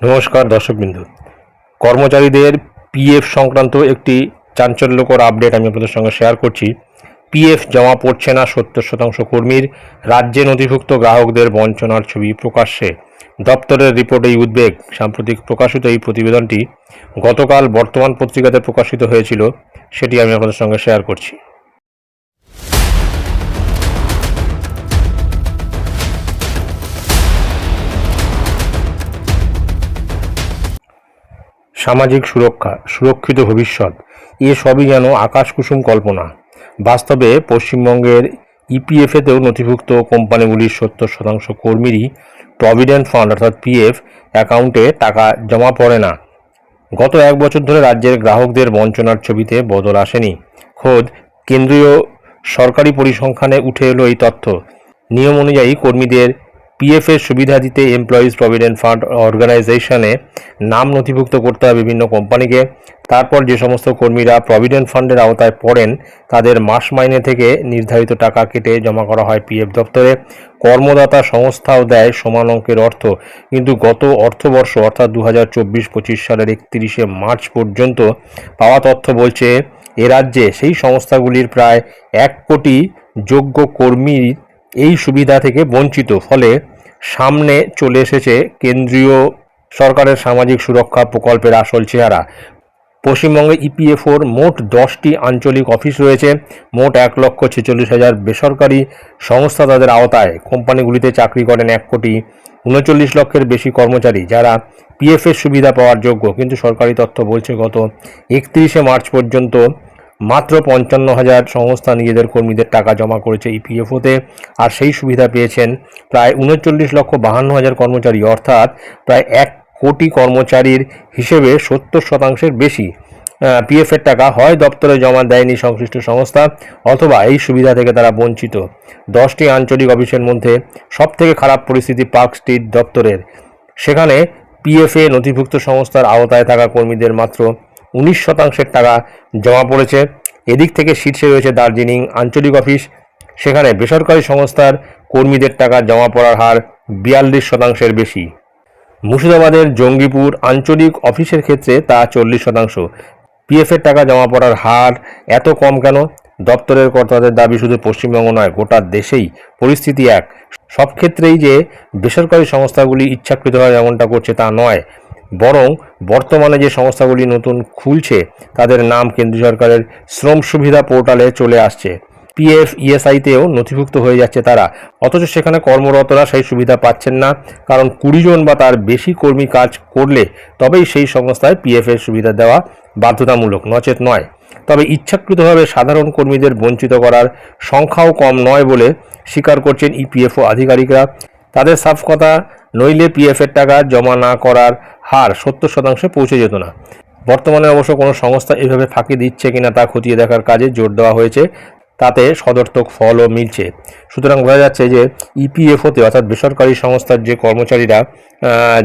নমস্কার দর্শকবিন্দু। কর্মচারীদের পিএফ সংক্রান্ত একটি চাঞ্চল্যকর আপডেট আমি আপনাদের সঙ্গে শেয়ার করছি। পিএফ জমা পড়ছে না সত্তর শতাংশ কর্মীর, রাজ্যে নথিভুক্ত গ্রাহকদের বঞ্চনার ছবি প্রকাশ্যে। দপ্তরের রিপোর্টে এই উদ্বেগ, সাম্প্রতিক প্রকাশিত এই প্রতিবেদনটি গতকাল বর্তমান পত্রিকাতে প্রকাশিত হয়েছিল, সেটি আমি আপনাদের সঙ্গে শেয়ার করছি। সামাজিক সুরক্ষা, সুরক্ষিত ভবিষ্যৎ, এ সবই যেন আকাশ কুসুম কল্পনা। বাস্তবে পশ্চিমবঙ্গের ইপিএফেতেও নথিভুক্ত কোম্পানিগুলির সত্তর শতাংশ কর্মীরই প্রভিডেন্ট ফান্ড অর্থাৎ পিএফ অ্যাকাউন্টে টাকা জমা পড়ে না। গত এক বছর ধরে রাজ্যের গ্রাহকদের বঞ্চনার ছবিতে বদল আসেনি। খোদ কেন্দ্রীয় সরকারি পরিসংখ্যানে উঠে এলো এই তথ্য। নিয়ম অনুযায়ী কর্মীদের পিএফ এর সুবিধা দিতে এমপ্লয়িজ প্রভিডেন্ট ফান্ড অর্গানাইজেশনে নাম নথিভুক্ত করতে হয় বিভিন্ন কোম্পানিকে তারপর যে সমস্ত কর্মীরা প্রভিডেন্ট ফান্ডের আওতায় পড়েন, তাদের মাস মাইনে থেকে নির্ধারিত টাকা কেটে জমা করা হয় পিএফ দপ্তরে। কর্মদাতা সংস্থাও দেয় সমান অঙ্কের অর্থ। কিন্তু গত অর্থবর্ষ, অর্থাৎ দু হাজার চব্বিশ পঁচিশ সালের একত্রিশে মার্চ পর্যন্ত পাওয়া তথ্য বলছে, এ রাজ্যে সেই সংস্থাগুলির প্রায় এক কোটি যোগ্য কর্মী এই সুবিধা থেকে বঞ্চিত, ফলে সামনে চলে এসেছে কেন্দ্রীয় সরকারের সামাজিক সুরক্ষা প্রকল্পের আসল চেহারা। পশ্চিমবঙ্গে ইপিএফওর মোট দশটি আঞ্চলিক অফিস রয়েছে। মোট এক লক্ষ ছেচল্লিশ হাজার বেসরকারি সংস্থা তাদের আওতায়। কোম্পানিগুলিতে চাকরি করেন এক কোটি উনচল্লিশ লক্ষের বেশি কর্মচারী, যারা পিএফের সুবিধা পাওয়ার যোগ্য। কিন্তু সরকারি তথ্য বলছে, গত একত্রিশে মার্চ পর্যন্ত মাত্র পঞ্চান্ন হাজার সংস্থা নিজেদের কর্মীদের টাকা জমা করেছে ইপিএফওতে, আর সেই সুবিধা পেয়েছেন প্রায় উনচল্লিশ লক্ষ বাহান্ন হাজার কর্মচারী, অর্থাৎ প্রায় এক কোটি কর্মচারীর হিসেবে সত্তর শতাংশের বেশি পিএফ এর টাকা হয় দপ্তরে জমা দেয়নি সংশ্লিষ্ট সংস্থা, অথবা এই সুবিধা থেকে তারা বঞ্চিত। দশটি আঞ্চলিক অফিসের মধ্যে সবথেকে খারাপ পরিস্থিতি পার্ক স্ট্রিট দপ্তরের। সেখানে পিএফএ নথিভুক্ত সংস্থার আওতায় থাকা কর্মীদের মাত্র উনিশ শতাংশের টাকা জমা পড়েছে। এদিক থেকে শীর্ষে রয়েছে দার্জিলিং আঞ্চলিক অফিস। সেখানে বেসরকারি সংস্থার কর্মীদের টাকা জমা পড়ার হার বিয়াল্লিশ শতাংশের বেশি। মুর্শিদাবাদের জঙ্গিপুর আঞ্চলিক অফিসের ক্ষেত্রে তা চল্লিশ শতাংশ। পিএফের টাকা জমা পড়ার হার এত কম কেন? দপ্তরের কর্তাদের দাবি, শুধু পশ্চিমবঙ্গ নয়, গোটা দেশেই পরিস্থিতি এক। সব ক্ষেত্রেই যে বেসরকারি সংস্থাগুলি ইচ্ছাকৃতভাবে এমনটা করছে তা নয়। বরং বর্তমানে যে সংস্থাগুলি নতুন খুলছে, তাদের নাম কেন্দ্রীয় সরকারের শ্রম সুবিধা পোর্টালে চলে আসছে। পিএফ, ইএসআইতেও নথিভুক্ত হয়ে যাচ্ছে তারা। অথচ সেখানে কর্মরতরা সেই সুবিধা পাচ্ছেন না, কারণ কুড়ি জন বা তার বেশি কর্মী কাজ করলে তবেই সেই সংস্থায় পিএফ এর সুবিধা দেওয়া বাধ্যতামূলক, নচেত নয়। তবে ইচ্ছাকৃতভাবে সাধারণ কর্মীদের বঞ্চিত করার সংখ্যাও কম নয় বলে স্বীকার করছেন ইপিএফও আধিকারিকরা। তাদের সাফ কথা, নইলে পিএফের টাকা জমা না করার হার সত্তর শতাংশে পৌঁছে যেত না। বর্তমানে অবশ্য কোনো সংস্থা এভাবে ফাঁকি দিচ্ছে কিনা তা খতিয়ে দেখার কাজে জোর দেওয়া হয়েছে। তাতে সদর্থক ফলও মিলছে। সুতরাং বোঝা যাচ্ছে যে ইপিএফওতে অর্থাৎ বেসরকারি সংস্থার যে কর্মচারীরা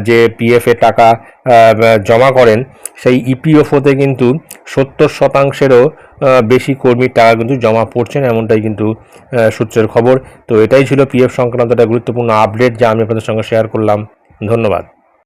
যে পিএফ টাকা জমা করেন, সেই ইপিএফওতে কিন্তু সত্তর শতাংশেরও বেশি কর্মীর টাকা কিন্তু জমা পড়ছে না এমনটাই কিন্তু সূত্রের খবর। তো এটাই ছিল পিএফ সংক্রান্ত একটা গুরুত্বপূর্ণ আপডেট যা আমি আপনাদের সঙ্গে শেয়ার করলাম। ধন্যবাদ।